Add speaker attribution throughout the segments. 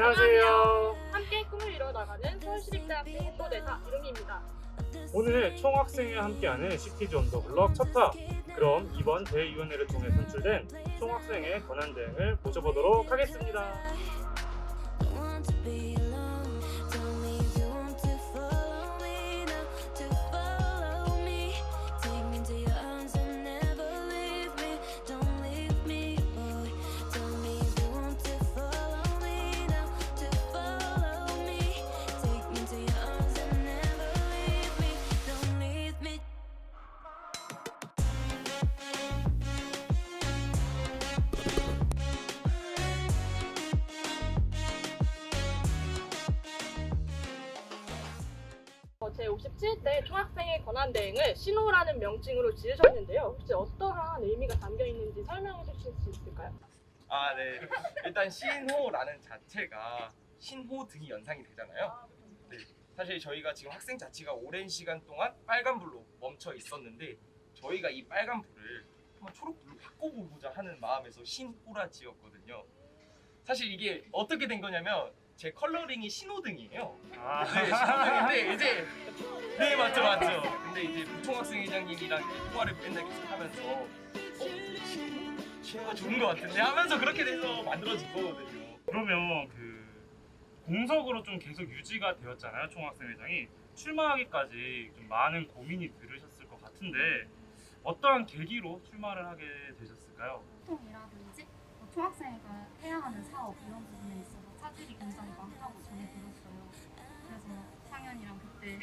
Speaker 1: 안녕하세요.
Speaker 2: 함께 꿈을 이뤄나가는 서울시립대학교 행보대사 이름입니다.
Speaker 1: 오늘 총학생회와 함께하는 시티즈 온 더 블럭 첫화. 그럼 이번 대위원회를 통해 선출된 총학생회 권한대행을 모셔보도록 하겠습니다.
Speaker 2: 17대 총학생의 권한대행을 신호라는 명칭으로 지으셨는데요. 혹시 어떠한 의미가 담겨 있는지 설명해 주실 수 있을까요?
Speaker 3: 아, 네. 일단 신호라는 자체가 신호 등이 연상이 되잖아요. 아, 네. 사실 저희가 지금 학생 자치가 오랜 시간 동안 빨간불로 멈춰 있었는데 저희가 이 빨간불을 한번 초록불로 바꿔보고자 하는 마음에서 신호라 지었거든요. 사실 이게 어떻게 된 거냐면 제 컬러링이 신호등이에요.
Speaker 1: 아,
Speaker 3: 네, 신호등인데 이제 네 맞죠 맞죠. 근데 이제 부총학생 회장님이랑 이제 통화를 맨날 계속 하면서 어 신호 신호가 좋은 것 같은데 하면서 그렇게 돼서 만들어진 거거든요.
Speaker 1: 그러면 그 공석으로 좀 계속 유지가 되었잖아요. 총학생회장이 출마하기까지 좀 많은 고민이 들으셨을 것 같은데 어떠한 계기로 출마를 하게 되셨을까요?
Speaker 4: 활동이라든지 뭐 총학생회가 해야 하는 사업 이런 부분에 있어서 차질이 굉장히 많다고 전해 들었어요. 그래서 상현이랑 그때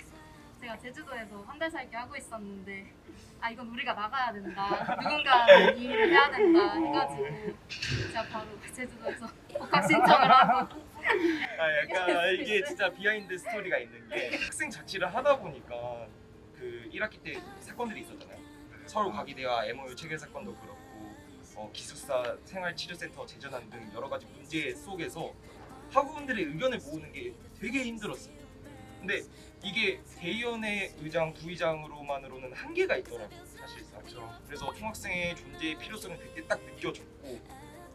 Speaker 4: 제가 제주도에서 한 달 살기 하고 있었는데 아 이건 우리가 나가야 된다. 누군가 이 일을 해야 된다 해가지고 제가 바로 제주도에서 복학 신청을 하고
Speaker 3: 아 약간 이게 진짜 비하인드 스토리가 있는 게 학생 자치를 하다 보니까 그 1학기 때 사건들이 있었잖아요. 서울 과기대와 MOU 체결 사건도 그렇고 어, 기숙사 생활치료센터 재전환 등 여러 가지 문제 속에서 학우분들의 의견을 모으는 게 되게 힘들었어요. 근데 이게 대의원회 의장, 부의장으로만으로는 한계가 있더라고요, 사실상. 그래서 총학생의 존재의 필요성을 그때 딱 느껴졌고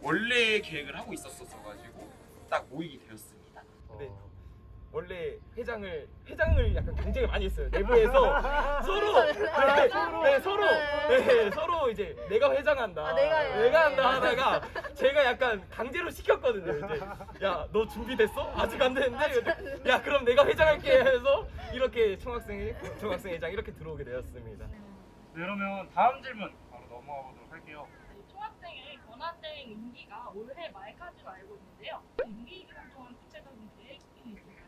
Speaker 3: 원래 계획을 하고 있었어가지고 딱 모이게 되었습니다. 네. 원래 회장을 회장을 약간 경쟁을 많이 했어요. 내부에서 서로 네,
Speaker 1: 서로.
Speaker 3: 네, 서로 네, 서로 이제 내가 회장한다.
Speaker 4: 아, 내가 돼.
Speaker 3: 한다 하다가 제가 약간 강제로 시켰거든요. 이제 야 너 준비됐어? 아직 안 됐는데? 야 그럼 내가 회장할게 해서 이렇게 총학생 총학생 회장 이렇게 들어오게 되었습니다.
Speaker 1: 네, 그러면 다음 질문 바로 넘어가 보도록 할게요.
Speaker 2: 이 총학생회 권한대행 임기가 올해 말까지로 알고 있는데요. 임기 기간 동안 구체적인 계획이 있을까요?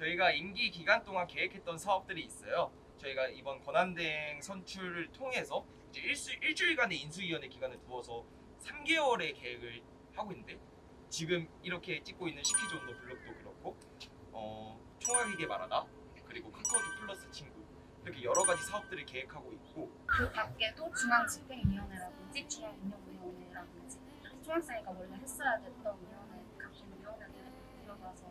Speaker 3: 저희가 임기 기간 동안 계획했던 사업들이 있어요. 저희가 이번 권한대행 선출을 통해서 이제 일수, 일주일간의 인수위원회 기간을 두어서 3개월의 계획을 하고 있는데 지금 이렇게 찍고 있는 온더 블록도 그렇고 어, 총학에게 말하다 그리고 카카오톡 플러스 친구 이렇게 여러 가지 사업들을 계획하고 있고
Speaker 4: 그 밖에도 중앙집행위원회라든지 중앙운영위원회라든지 총학생회가 원래 했어야 됐던 위원회 같은 위원회들을 들어가서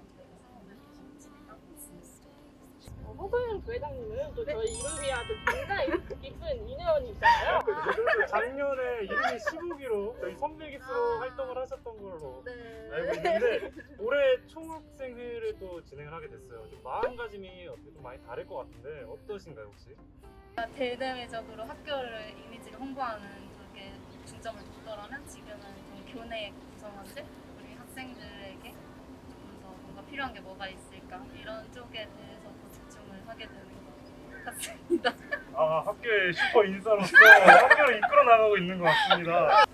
Speaker 2: 어, 허소연 부회장님은 또 저희 이름이야 또 굉장히 깊은 인연이잖아요.
Speaker 1: 그리고 작년에 이름이 시국이로 저희 선배기수로 활동을 하셨던 걸로
Speaker 4: 네.
Speaker 1: 알고 있는데 올해 총학생회를 또 진행을 하게 됐어요. 좀 마음가짐이 어떻게 좀 많이 다를 것 같은데 어떠신가요 혹시?
Speaker 4: 대대외적으로 학교를 이미지를 홍보하는 쪽에 중점을 뒀더라면 지금은 좀 교내 구성원들 우리 학생들에게 조금 더 뭔가 필요한 게 뭐가 있을까 이런 쪽에 대해서 하게 되는 것 같습니다.
Speaker 1: 아 학교의 슈퍼 인싸로서 학교를 이끌어 나가고 있는 것 같습니다.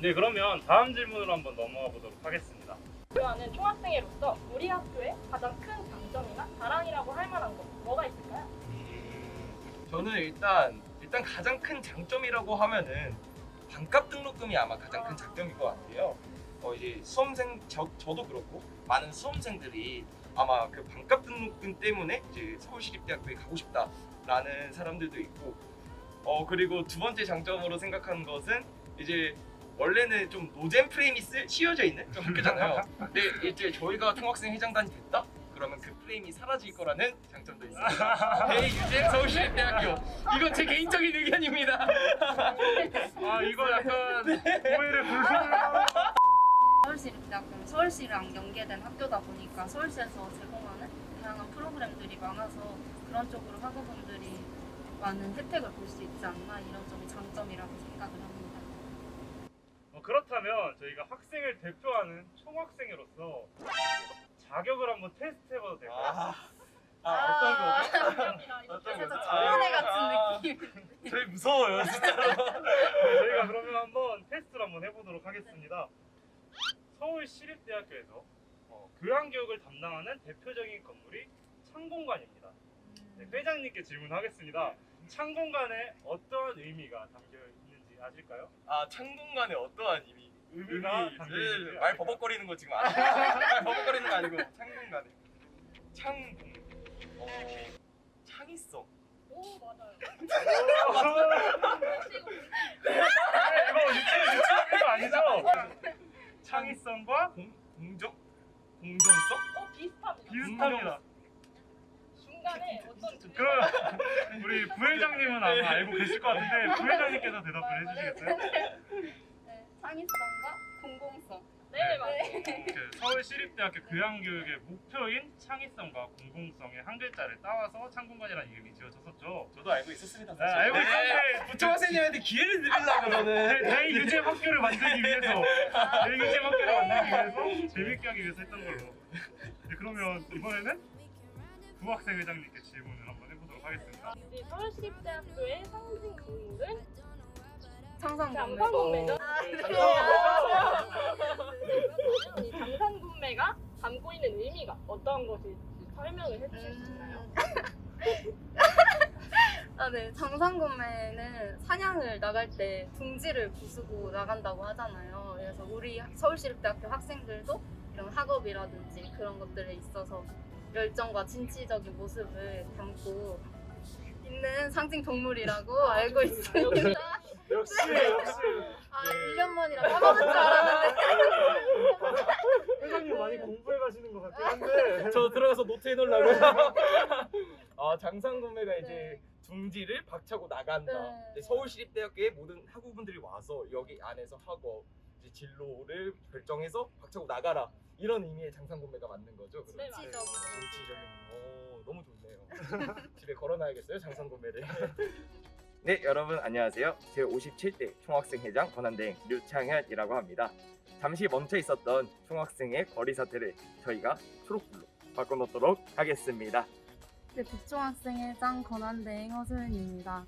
Speaker 1: 네 그러면 다음 질문으로 한번 넘어가 보도록 하겠습니다.
Speaker 2: 대표하는 총학생회로서 우리 학교의 가장 큰 장점이나 자랑이라고 할 만한 것 뭐가 있을까요?
Speaker 3: 저는 일단 일단 가장 큰 장점이라고 하면은 반값 등록금이 아마 가장 큰 장점일 것 같아요. 어 이제 수험생 저, 저도 그렇고 많은 수험생들이 아마 그 반값 등록금 때문에 이제 서울시립대학교에 가고 싶다라는 사람들도 있고 어 그리고 두 번째 장점으로 생각하는 것은 이제 원래는 좀 노잼 프레임이 씌워져 있는 좀 학교잖아요. 근데 이제 저희가 총학생 회장단이 됐다? 그러면 그 프레임이 사라질 거라는 장점도 있습니다. 대유잼 서울시립대학교 이건 제 개인적인 의견입니다.
Speaker 1: 아 이거 약간 오해를 불러일으켜
Speaker 4: 서울시립대학교는 서울 서울시랑 연계된 학교다 보니까 서울시에서 제공하는 다양한 프로그램들이 많아서 그런 쪽으로 학우분들이 많은 혜택을 볼 수 있지 않나 이런 점이 장점이라고 생각을 합니다.
Speaker 1: 어, 그렇다면 저희가 학생을 대표하는 총학생으로서 자격을 한번 테스트 해봐도 될까요?
Speaker 3: 아,
Speaker 1: 아, 어떤 거죠?
Speaker 3: 어떤
Speaker 4: 살짝
Speaker 3: 거죠?
Speaker 4: 청문회
Speaker 3: 아,
Speaker 4: 같은 느낌.
Speaker 3: 저희 무서워요 진짜로.
Speaker 1: 네, 저희가 그러면 한번 테스트를 한번 해보도록 하겠습니다. 서울시립대학교에서 어, 교양교육을 담당하는 대표적인 건물이 창공관입니다. 네, 회장님께 질문하겠습니다. 창공관에 어떤 의미가 담겨 있는지 아실까요?
Speaker 3: 아 창공간에 어떠한 의미?
Speaker 1: 의미가
Speaker 3: 의미,
Speaker 1: 담겨
Speaker 3: 네,
Speaker 1: 있는지
Speaker 3: 말
Speaker 1: 아실까요?
Speaker 3: 버벅거리는 거 지금 아니에요? 말 버벅거리는 거 아니고 창공간에 창공 어, 창의성
Speaker 2: 오 맞아요.
Speaker 1: 이거 유치원 유치원 거 아니죠? 창의성과
Speaker 3: 공, 공정? 공정성?
Speaker 2: 어 비슷합니다.
Speaker 1: 비슷합니다.
Speaker 2: 중간에 어떤
Speaker 1: 그럼 우리 부회장님은 아마 알고 계실 것 같은데 부회장님께서 대답을 해주시겠어요?
Speaker 4: 네, 창의성과 공공성.
Speaker 2: 네 맞아요.
Speaker 1: 그 서울시립대학교 교양교육의 목표인 창의성과 공공성의 한 글자를 따와서 창공관이라는 이름이 지어졌었죠.
Speaker 3: 저도 알고 있었습니다.
Speaker 1: 네,
Speaker 3: 사실.
Speaker 1: 알고 있었는데
Speaker 3: 부총학생님한테 기회를 드리려고 그러는.
Speaker 1: 대유잼 학교를 만들기 위해서 대유잼 학교를 만들기 위해서 재밌게 하기 위해서 했던 걸로. 네, 그러면 이번에는 부학생 회장님께 질문을 한번 해보도록 하겠습니다.
Speaker 2: 우리 서울시립대학교의 상징 동물은
Speaker 4: 창상공매.
Speaker 2: 장산군
Speaker 1: 아,
Speaker 2: 이 장산 군매가 담고 있는 의미가 어떤 것일지 설명을 해주실 수 있나요?
Speaker 4: 아, 네. 장산구매는 사냥을 나갈 때 둥지를 부수고 나간다고 하잖아요. 그래서 우리 서울시립대학교 학생들도 이런 학업이라든지 그런 것들에 있어서 열정과 진취적인 모습을 담고 있는 상징 동물이라고 알고 있습니다.
Speaker 1: 역시 역시
Speaker 4: 아, 1년 만이라 까먹은 줄 알았는데.
Speaker 1: 회장님 많이 공부해 가시는 것 같긴 한데.
Speaker 3: 저 들어가서 노트 해놓으려고요. 아 장상 구매가 이제
Speaker 4: 네.
Speaker 3: 둥지를 박차고 나간다.
Speaker 4: 네.
Speaker 3: 이제 서울시립대학교의 모든 학우분들이 와서 여기 안에서 학업 이제 진로를 결정해서 박차고 나가라 이런 의미의 장상 구매가 맞는 거죠. 그럼?
Speaker 2: 네, 맞아요.
Speaker 4: 진취적인.
Speaker 3: 정치적인 오 너무 좋네요. 집에 걸어놔야겠어요 장상 구매를. 네 여러분 안녕하세요. 제 57대 총학생회장 권한대행 류창현이라고 합니다. 잠시 멈춰 있었던 총학생의 거리 사태를 저희가 초록불로 바꿔놓도록 하겠습니다.
Speaker 4: 네, 북총학생회장 권한대행 허소연입니다.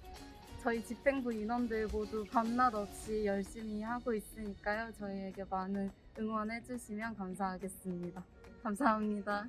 Speaker 4: 저희 집행부 인원들 모두 밤낮 없이 열심히 하고 있으니까요. 저희에게 많은 응원해 주시면 감사하겠습니다. 감사합니다.